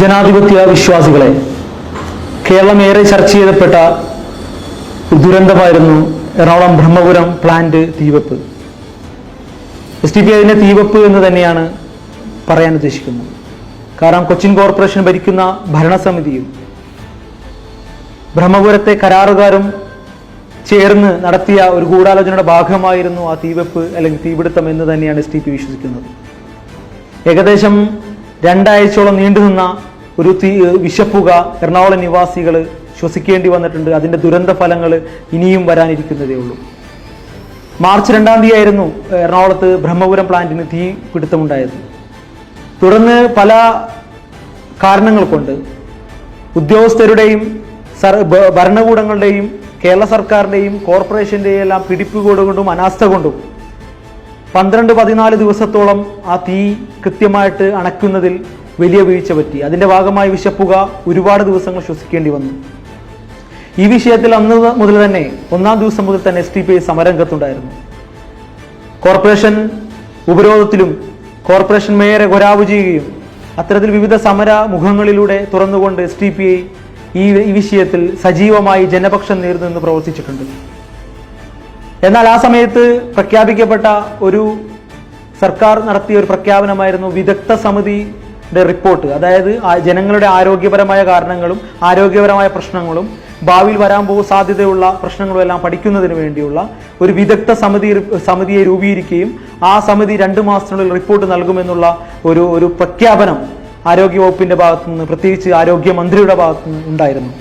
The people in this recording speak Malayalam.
ജനാധിപത്യ വിശ്വാസികളെ കേരളം ഏറെ ചർച്ച ചെയ്യപ്പെട്ട ദുരന്തമായിരുന്നു എറണാകുളം ബ്രഹ്മപുരം പ്ലാന്റ് തീവെപ്പ്. എസ് ടി പി അതിന്റെ തീവെപ്പ് എന്ന് തന്നെയാണ് പറയാൻ ഉദ്ദേശിക്കുന്നത്. കാരണം കൊച്ചിൻ കോർപ്പറേഷൻ ഭരിക്കുന്ന ഭരണസമിതിയും ബ്രഹ്മപുരത്തെ കരാറുകാരും ചേർന്ന് നടത്തിയ ഒരു ഗൂഢാലോചനയുടെ ഭാഗമായിരുന്നു ആ തീവെപ്പ് അല്ലെങ്കിൽ തീപിടുത്തം എന്ന് തന്നെയാണ് എസ് ടി പി വിശ്വസിക്കുന്നത്. ഏകദേശം രണ്ടാഴ്ചയോളം നീണ്ടുനിന്ന ഒരു തീ വിഷപ്പുക എറണാകുളം നിവാസികൾ ശ്വസിക്കേണ്ടി വന്നിട്ടുണ്ട്. അതിന്റെ ദുരന്ത ഫലങ്ങൾ ഇനിയും വരാനിരിക്കുന്നതേ ഉള്ളൂ. മാർച്ച് രണ്ടാം തീയതി ആയിരുന്നു എറണാകുളത്ത് ബ്രഹ്മപുരം പ്ലാന്റിന് തീ പിടുത്തമുണ്ടായത്. തുടർന്ന് പല കാരണങ്ങൾ കൊണ്ട് ഉദ്യോഗസ്ഥരുടെയും സർ ഭരണകൂടങ്ങളുടെയും കേരള സർക്കാരിന്റെയും കോർപ്പറേഷന്റെയും എല്ലാം പിടിപ്പുകോട് കൊണ്ടും അനാസ്ഥ കൊണ്ടും പന്ത്രണ്ട് പതിനാല് ദിവസത്തോളം ആ തീ കൃത്യമായിട്ട് അണയ്ക്കുന്നതിൽ വലിയ വീഴ്ച പറ്റി. അതിന്റെ ഭാഗമായി വിശപ്പുക ഒരുപാട് ദിവസങ്ങൾ ശ്വസിക്കേണ്ടി വന്നു. ഈ വിഷയത്തിൽ അന്ന് മുതൽ തന്നെ ഒന്നാം ദിവസം മുതൽ തന്നെ എസ് ടി പി ഐ സമരംഗത്തുണ്ടായിരുന്നു കോർപ്പറേഷൻ ഉപരോധത്തിലും കോർപ്പറേഷൻ മേയറെ ഗൊരാവ് ചെയ്യുകയും അത്തരത്തിൽ വിവിധ സമര മുഖങ്ങളിലൂടെ തുറന്നുകൊണ്ട് എസ് ടി പി ഐ ഈ വിഷയത്തിൽ സജീവമായി ജനപക്ഷം നേരിടുന്നു പ്രവർത്തിച്ചിട്ടുണ്ട്. എന്നാൽ ആ സമയത്ത് പ്രഖ്യാപിക്കപ്പെട്ട ഒരു സർക്കാർ നടത്തിയ ഒരു പ്രഖ്യാപനമായിരുന്നു വിദഗ്ധ സമിതിയുടെ റിപ്പോർട്ട്. അതായത് ജനങ്ങളുടെ ആരോഗ്യപരമായ കാരണങ്ങളും ആരോഗ്യപരമായ പ്രശ്നങ്ങളും ഭാവിയിൽ വരാൻ പോകുന്ന സാധ്യതയുള്ള പ്രശ്നങ്ങളും എല്ലാം പഠിക്കുന്നതിന് വേണ്ടിയുള്ള ഒരു വിദഗ്ധ സമിതി സമിതിയെ രൂപീകരിക്കുകയും ആ സമിതി രണ്ട് മാസത്തിനുള്ളിൽ റിപ്പോർട്ട് നൽകുമെന്നുള്ള ഒരു ഒരു പ്രഖ്യാപനം ആരോഗ്യവകുപ്പിന്റെ ഭാഗത്തുനിന്ന് പ്രത്യേകിച്ച് ആരോഗ്യമന്ത്രിയുടെ ഭാഗത്തുനിന്ന് ഉണ്ടായിരുന്നു.